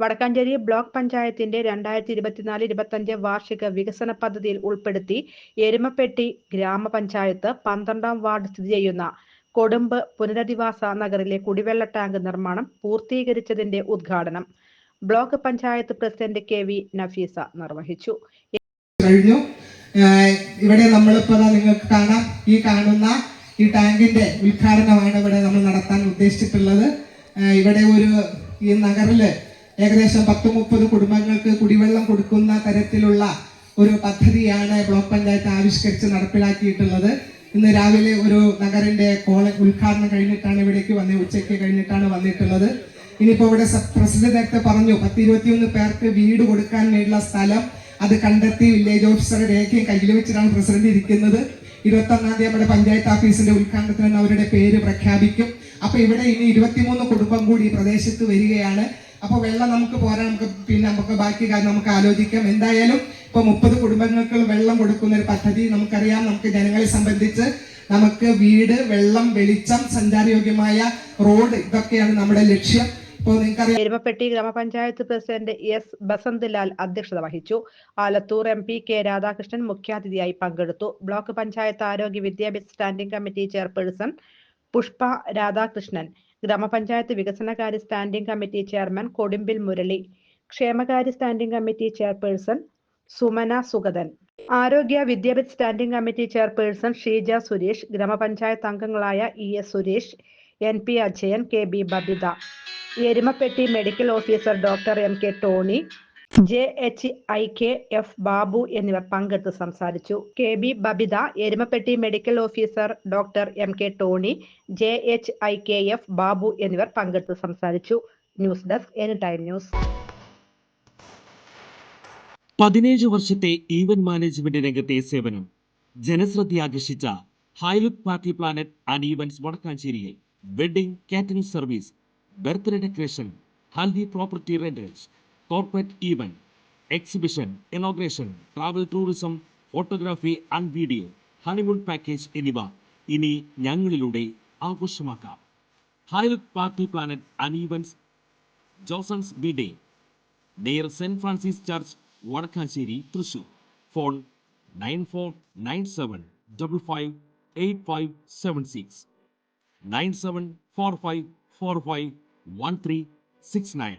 Vadakkanchery block പഞ്ചായത്തിന്റെ രണ്ടായിരത്തി ഇരുപത്തിനാല് ഇരുപത്തഞ്ച് വാർഷിക വികസന പദ്ധതിയിൽ ഉൾപ്പെടുത്തി എരുമപ്പെട്ടി ഗ്രാമപഞ്ചായത്ത് പന്ത്രണ്ടാം വാർഡ് സ്ഥിതി ചെയ്യുന്ന കൊടുമ്പ് പുനരധിവാസ നഗറിലെ കുടിവെള്ള ടാങ്ക് നിർമ്മാണം പൂർത്തീകരിച്ചതിന്റെ ഉദ്ഘാടനം. Block panchayat president K V Nafeesa നിർവഹിച്ചു. കഴിഞ്ഞു. ഇവിടെ നമ്മളിപ്പോൾ ദാ നിങ്ങൾക്ക് കാണാം. ഈ കാണുന്ന ഈ ടാങ്കിന്റെ ഉദ്ഘാടനമാണ് ഇവിടെ നമ്മൾ നടത്താൻ ഉദ്ദേശിച്ചിട്ടുള്ളത്. ഇവിടെ ഒരു ഈ നഗറിൽ ഏകദേശം പത്ത് മുപ്പത് കുടുംബങ്ങൾക്ക് കുടിവെള്ളം കൊടുക്കുന്ന തരത്തിലുള്ള ഒരു പദ്ധതിയാണ് ബ്ലോക്ക് പഞ്ചായത്ത് ആവിഷ്കരിച്ച് നടപ്പിലാക്കിയിട്ടുള്ളത്. ഇന്ന് രാവിലെ ഒരു നഗറിന്റെ കോള ഉദ്ഘാടനം കഴിഞ്ഞിട്ടാണ് ഇവിടേക്ക് വന്ന് ഉച്ചയ്ക്ക് കഴിഞ്ഞിട്ടാണ് വന്നിട്ടുള്ളത്. ഇനിയിപ്പോ ഇവിടെ പ്രസിഡന്റ് നേരത്തെ പറഞ്ഞു പത്ത് ഇരുപത്തിയൊന്ന് പേർക്ക് വീട് കൊടുക്കാൻ വേണ്ടിയുള്ള സ്ഥലം അത് കണ്ടെത്തി വില്ലേജ് ഓഫീസറുടെ രേഖയും കയ്യിൽ വെച്ചിട്ടാണ് പ്രസിഡന്റ് ഇരിക്കുന്നത്. ഇരുപത്തി ഒന്നാം തീയതി നമ്മുടെ പഞ്ചായത്ത് ഓഫീസിന്റെ ഉദ്ഘാടനത്തിന് അവരുടെ പേര് പ്രഖ്യാപിക്കും. അപ്പൊ ഇവിടെ ഇനി ഇരുപത്തിമൂന്ന് കുടുംബം കൂടി ഈ പ്രദേശത്ത് വരികയാണ്. അപ്പൊ വെള്ളം നമുക്ക് പോരാ നമുക്ക് പിന്നെ നമുക്ക് ബാക്കി കാര്യം നമുക്ക് ആലോചിക്കാം. എന്തായാലും ഇപ്പൊ മുപ്പത് കുടുംബങ്ങൾക്ക് വെള്ളം കൊടുക്കുന്ന ഒരു പദ്ധതി നമുക്കറിയാം. നമുക്ക് ജനങ്ങളെ സംബന്ധിച്ച് നമുക്ക് വീട് വെള്ളം വെളിച്ചം സഞ്ചാരയോഗ്യമായ റോഡ് ഇതൊക്കെയാണ് നമ്മുടെ ലക്ഷ്യം. എരുമപ്പെട്ടി ഗ്രാമപഞ്ചായത്ത് പ്രസിഡന്റ് എസ് ബസന്ത് ലാൽ അധ്യക്ഷത വഹിച്ചു. Alathur M P K Radhakrishnan മുഖ്യാതിഥിയായി പങ്കെടുത്തു. ബ്ലോക്ക് പഞ്ചായത്ത് ആരോഗ്യ വിദ്യാഭ്യാസ standing committee chairperson Pushpa Radhakrishnan. ഗ്രാമപഞ്ചായത്ത് വികസനകാര്യ standing committee chairman Kodumbil Murali ക്ഷേമകാര്യ standing committee chairperson Sumana Sugathan ആരോഗ്യ വിദ്യാഭ്യാസ standing committee chairperson Sheeja Suresh ഗ്രാമപഞ്ചായത്ത് അംഗങ്ങളായ E S Suresh N P Ajayan K B Babitha Erumappetty medical officer doctor M K Tony J H I K F Babu എന്നിവർ പങ്കെടുത്ത് സംസാരിച്ചു. K B Babitha Erumappetty medical officer doctor M K Tony J H I K F Babu എന്നിവർ പങ്കെടുത്ത് സംസാരിച്ചു. News desk any time news. പതിനേഴ് വർഷത്തെ event management രംഗത്തെ സേവനം. ജനശ്രദ്ധ ആകർഷിച്ച Highlook party planet and events വടക്കാഞ്ചേരിയിൽ wedding catering service birthday decoration haldi property renters corporate event exhibition inauguration travel tourism photography and video honeymoon package എന്നിവ ഇനി ഞങ്ങളിലൂടെ ആഘോഷമാക്കാം. Highlook party planet and events Josons B day near Saint Francis church Vadakkassery Thrissur phone nine four nine seven double five eight five seven six nine seven four five four five one three six nine